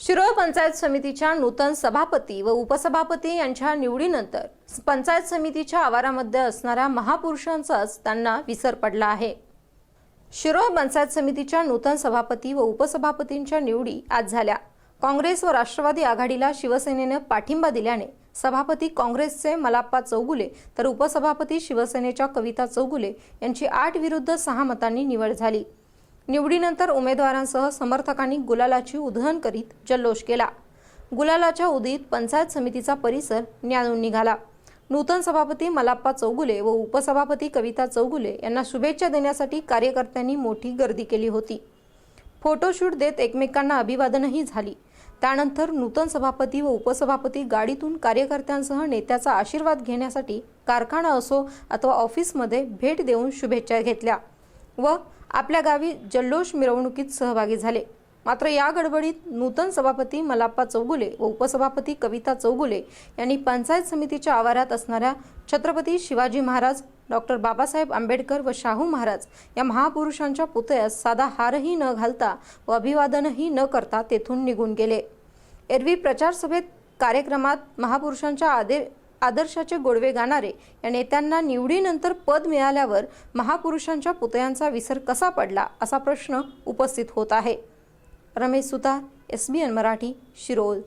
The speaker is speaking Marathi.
शिरोळ पंचायत समितीच्या नूतन सभापती व उपसभापती यांच्या निवडीनंतर पंचायत समितीच्या आवारामध्ये असणाऱ्या महापुरुषांचाच त्यांना विसर पडला आहे. शिरोळ पंचायत समितीच्या नूतन सभापती व उपसभापतींच्या निवडी आज झाल्या. काँग्रेस व राष्ट्रवादी आघाडीला शिवसेनेनं पाठिंबा दिल्याने सभापती काँग्रेसचे मलाप्पा चौगुले तर उपसभापती शिवसेनेच्या कविता चौगुले यांची आठ विरुद्ध सहा मतांनी निवड झाली. निवडीनंतर उमेदवारांसह समर्थकांनी गुलालाची उधळण करीत जल्लोष केला. गुलालाच्या उदीत पंचायत समितीचा परिसर न्यानून निघाला. नूतन सभापती मलाप्पा चौगुले व उपसभापती कविता चौगुले यांना शुभेच्छा देण्यासाठी कार्यकर्त्यांनी मोठी गर्दी केली होती. फोटोशूट देत एकमेकांना अभिवादनही झाली. त्यानंतर नूतन सभापती व उपसभापती गाडीतून कार्यकर्त्यांसह नेत्याचा आशीर्वाद घेण्यासाठी कारखाना असो अथवा ऑफिसमध्ये भेट देऊन शुभेच्छा घेतल्या. व आपल्या गावी जल्लोष मिरवणुकीत सहभागी झाले. मात्र या गडबडीत नूतन सभापती मलाप्पा चौगुले व उपसभापती कविता चौगुले यांनी पंचायत समितीच्या आवारात असणाऱ्या छत्रपती शिवाजी महाराज डॉक्टर बाबासाहेब आंबेडकर व शाहू महाराज या महापुरुषांच्या पुतळ्यास साधा हारही न घालता व अभिवादनही न करता तेथून निघून गेले. एरवी प्रचार सभेत कार्यक्रमात महापुरुषांच्या आदे आदर्शाचे गोडवे गाणारे या नेत्यांना निवडीनंतर पद मिळाल्यावर महापुरुषांच्या पुतळ्यांचा विसर कसा पडला असा प्रश्न उपस्थित होत आहे. Ramesh Sutar S B N Marathi Shirol.